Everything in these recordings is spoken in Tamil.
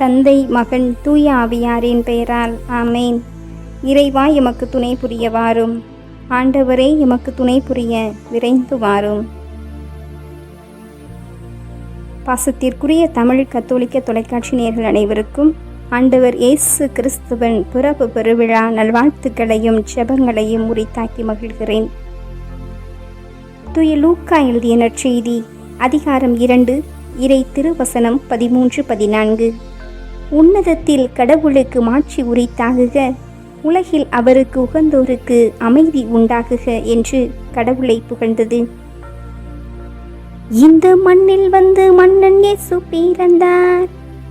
தந்தை மகன் தூய ஆவியாரின் பெயரால் ஆமேன். இறைவா எமக்கு துணை புரிய வாரும் ஆண்டவரே எமக்கு துணை புரிய விரைந்து வாரும் பாசத்திற்குரிய தமிழ் கத்தோலிக்க தொலைக்காட்சி நேர்கள் அனைவருக்கும் ஆண்டவர் இயேசு கிறிஸ்துவன் பிறப்பு பெருவிழா நல்வாழ்த்துக்களையும் ஜெபங்களையும் உரித்தாக்கி மகிழ்கிறேன். தூய லூக்கா எழுதிய நற்செய்தி அதிகாரம் இரண்டு இறை திருவசனம் பதிமூன்று பதினான்கு. உன்னதத்தில் கடவுளுக்கு மாட்சி உரித்தாகுக உலகில் அவருக்கு உகந்தோருக்கு அமைதி உண்டாகுக என்று கடவுளை புகழ்ந்தது. இந்த மண்ணில் வந்து மன்னன் இயேசு பிறந்தார்.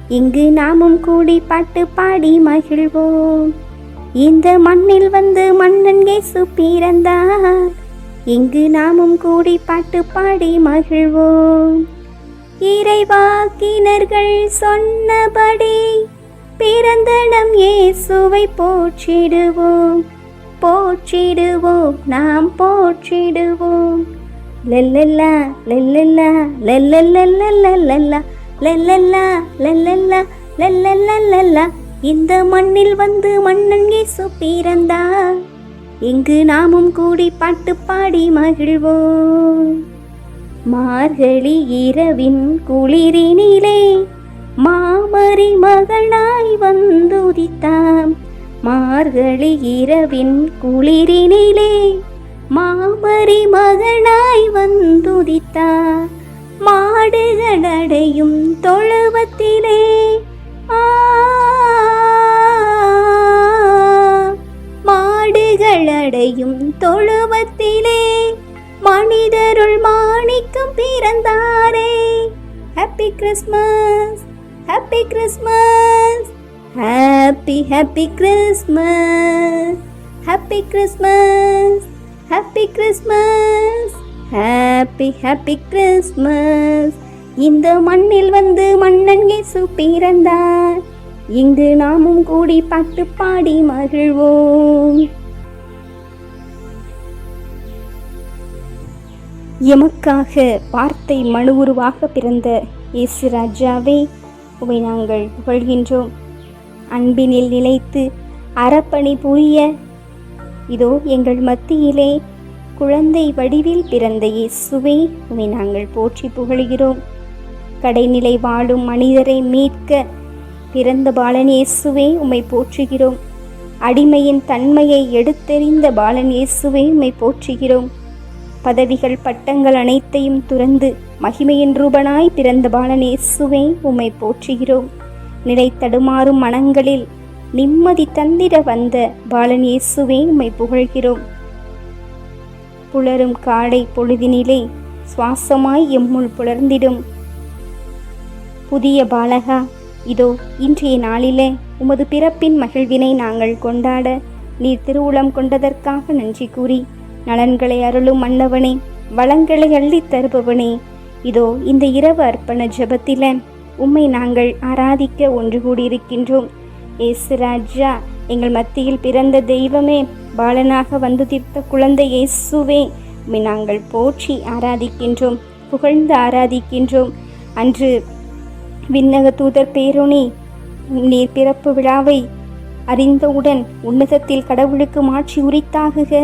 இங்கு நாமும் கூடி பாட்டு பாடி மகிழ்வோம். இந்த மண்ணில் வந்து மன்னன் இயேசு பிறந்தார். இங்கு நாமும் கூடி பாட்டு பாடி மகிழ்வோம். இறைவாக்கினர்கள் சொன்னபடி பிறந்தனம் இயேசுவை போற்றிடுவோம் போற்றிடுவோம் நாம் போற்றிடுவோம் லல்லல்லா லல்லல்லா லல்லல்லல்லல்லல்லா லல்லல்லா லல்லல்லா லல்லல்லல்லல்லா இந்த மண்ணில் வந்து மன்னன் இயேசு பிறந்தார் இங்கு நாமும் கூடி பாட்டு பாடி மகிழ்வோம் மார்கழி இரவின் குளிரினிலே மாமரி மகளாய் வந்துதித்தாம். மார்கழி இரவின் குளிரினிலே மாமரி மகனாய் வந்துதித்தா. மாடுகள் அடையும் தொழுவத்திலே மாடுகள் அடையும் தொழுவத்திலே மனிதருள் மாணிக்கம் பிறந்தாரே. Happy Christmas happy Christmas happy happy Christmas happy Christmas happy Christmas happy happy Christmas இந்த மண்ணில் வந்து மன்னன் இயேசு பிறந்தார். இங்கு நாமும் கூடி பாட்டு பாடி மகிழ்வோம். எமக்காக வார்த்தை மனு உருவாக பிறந்த இயேசு ராஜாவே உமை நாங்கள் புகழ்கின்றோம். அன்பினில் நிலைத்து அறப்பணி புரிய இதோ எங்கள் மத்தியிலே குழந்தை வடிவில் பிறந்த இயேசுவே உமை நாங்கள் போற்றி புகழ்கிறோம். கடைநிலை வாழும் மனிதரை மீட்க பிறந்த பாலன் இயேசுவே உம்மை போற்றுகிறோம். அடிமையின் தன்மையை எடுத்தெறிந்த பாலன் இயேசுவே உம்மை போற்றுகிறோம். பதவிகள் பட்டங்கள் அனைத்தையும் துறந்து மகிமையின் ரூபனாய் பிறந்த பாலனேசுவே உம்மை போற்றுகிறோம். நிலை தடுமாறும் மனங்களில் நிம்மதி தந்திட வந்த பாலனேசுவே உம்மை புகழ்கிறோம். புலரும் காடை பொழுதினிலே சுவாசமாய் எம்முள் புலர்ந்திடும். புதிய பாலகா இதோ இன்றைய நாளிலே உமது பிறப்பின் மகிழ்வினை நாங்கள் கொண்டாட நீர் திருவுளம் கொண்டதற்காக நன்றி கூறி நலன்களை அருளும் மன்னவனே வளங்களை அள்ளித் தருபவனே. இதோ இந்த இரவு அர்ப்பண ஜபத்தில உம்மை நாங்கள் ஆராதிக்க ஒன்று கூடியிருக்கின்றோம். ஏசு ராஜா எங்கள் மத்தியில் பிறந்த தெய்வமே பாலனாக வந்து தீர்த்த குழந்தை இயேசுவே உம்மை நாங்கள் போற்றி ஆராதிக்கின்றோம் புகழ்ந்து ஆராதிக்கின்றோம். அன்று விண்ணக தூதர் பேரோனி நீர் பிறப்பு விழாவை அறிந்தவுடன் உன்னதத்தில் கடவுளுக்கு மாற்றி உரித்தாகுக.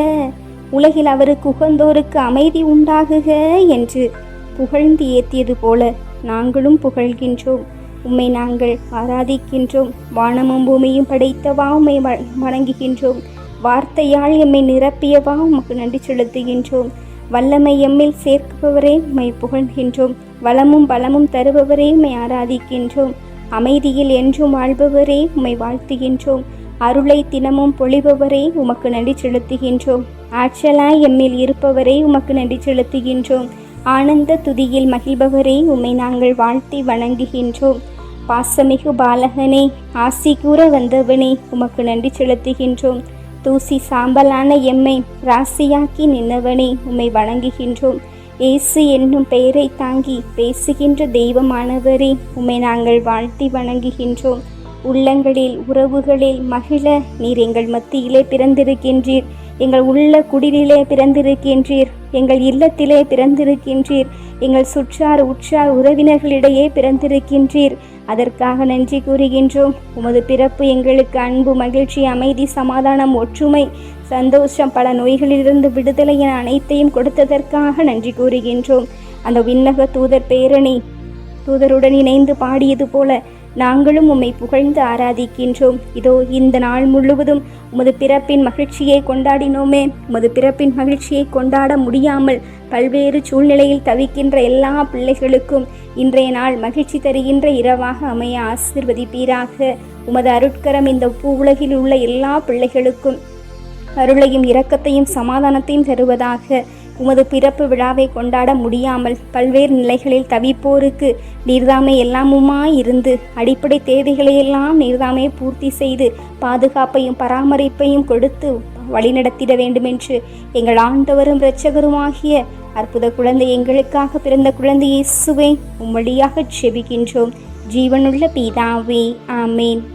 உலகில் அவருக்கு உகந்தோருக்கு அமைதி உண்டாகுக என்று புகழ்ந்து ஏத்தியது போல நாங்களும் புகழ்கின்றோம். உம்மை நாங்கள் ஆராதிக்கின்றோம். வானமும் பூமியும் படைத்தவா உம்மை வணங்குகின்றோம். வார்த்தையால் எம்மை நிரப்பியவா உமக்கு நன்றி செலுத்துகின்றோம். வல்லமை எம்மில் சேர்க்குபவரே உம்மை புகழ்கின்றோம். வளமும் பலமும் தருபவரே உம்மை ஆராதிக்கின்றோம். அமைதியில் என்றும் வாழ்பவரே உம்மை வாழ்த்துகின்றோம். அருளை தினமும் பொழிபவரே உமக்கு நன்றி செலுத்துகின்றோம். ஆற்றலாய் எம்மில் இருப்பவரே உமக்கு நன்றி செலுத்துகின்றோம். ஆனந்த துதியில் மகிழ்பவரே உம்மை நாங்கள் வாழ்த்தி வணங்குகின்றோம். பாசமிகு பாலகனே ஆசி கூற வந்தவனே உமக்கு நன்றி செலுத்துகின்றோம். தூசி சாம்பலான எம்மை ராசியாக்கி நின்னவனே உம்மை வணங்குகின்றோம். இயேசு என்னும் பெயரை தாங்கி பேசுகின்ற தெய்வமானவரே உம்மை நாங்கள் வாழ்த்தி வணங்குகின்றோம். உள்ளங்களில் உறவுகளில் மகிழ நீர் எங்கள் மத்தியிலே பிறந்திருக்கின்றீர். எங்கள் உள்ள குடிலே பிறந்திருக்கின்றீர். எங்கள் இல்லத்திலே பிறந்திருக்கின்றீர். எங்கள் சுற்றார் உற்றார் உறவினர்களிடையே பிறந்திருக்கின்றீர். அதற்காக நன்றி கூறுகின்றோம். உமது பிறப்பு எங்களுக்கு அன்பு மகிழ்ச்சி அமைதி சமாதானம் ஒற்றுமை சந்தோஷம் பல நோய்களிலிருந்து விடுதலை என அனைத்தையும் கொடுத்ததற்காக நன்றி கூறுகின்றோம். அந்த விண்ணக தூதர் பேரணி தூதருடன் இணைந்து பாடியது போல நாங்களும் உம்மை புகழ்ந்து ஆராதிக்கின்றோம். இதோ இந்த நாள் முழுவதும் உமது பிறப்பின் மகிழ்ச்சியை கொண்டாடினோமே. உமது பிறப்பின் மகிழ்ச்சியை கொண்டாட முடியாமல் பல்வேறு சூழ்நிலையில் தவிக்கின்ற எல்லா பிள்ளைகளுக்கும் இன்றைய நாள் மகிழ்ச்சி தருகின்ற இரவாக அமைய ஆசிர்வதிப்பீராக. உமது அருட்கரம் இந்த பூ உலகில் உள்ள எல்லா பிள்ளைகளுக்கும் அருளையும் இரக்கத்தையும் சமாதானத்தையும் தருவதாக உமது பிறப்பு விழாவை கொண்டாட முடியாமல் பல்வேறு நிலைகளில் தவிப்போருக்கு நீர்தாமே எல்லாமுமாய் இருந்து அடிப்படை தேவைகளையெல்லாம் நீர்தாமே பூர்த்தி செய்து பாதுகாப்பையும் பராமரிப்பையும் கொடுத்து வழிநடத்திட வேண்டுமென்று எங்கள் ஆண்டவரும் இரட்சகருமாகிய அற்புத குழந்தை எங்களுக்காக பிறந்த குழந்தை இயேசுவை உம்மடியாக செபிக்கின்றோம். ஜீவனுள்ள பிதாவே ஆமேன்.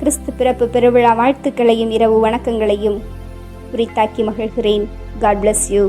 கிறிஸ்து பிறப்பு பெருவிழா வாழ்த்துக்களையும் இரவு வணக்கங்களையும் உரித்தாக்கி மகிழ்கிறேன். God bless you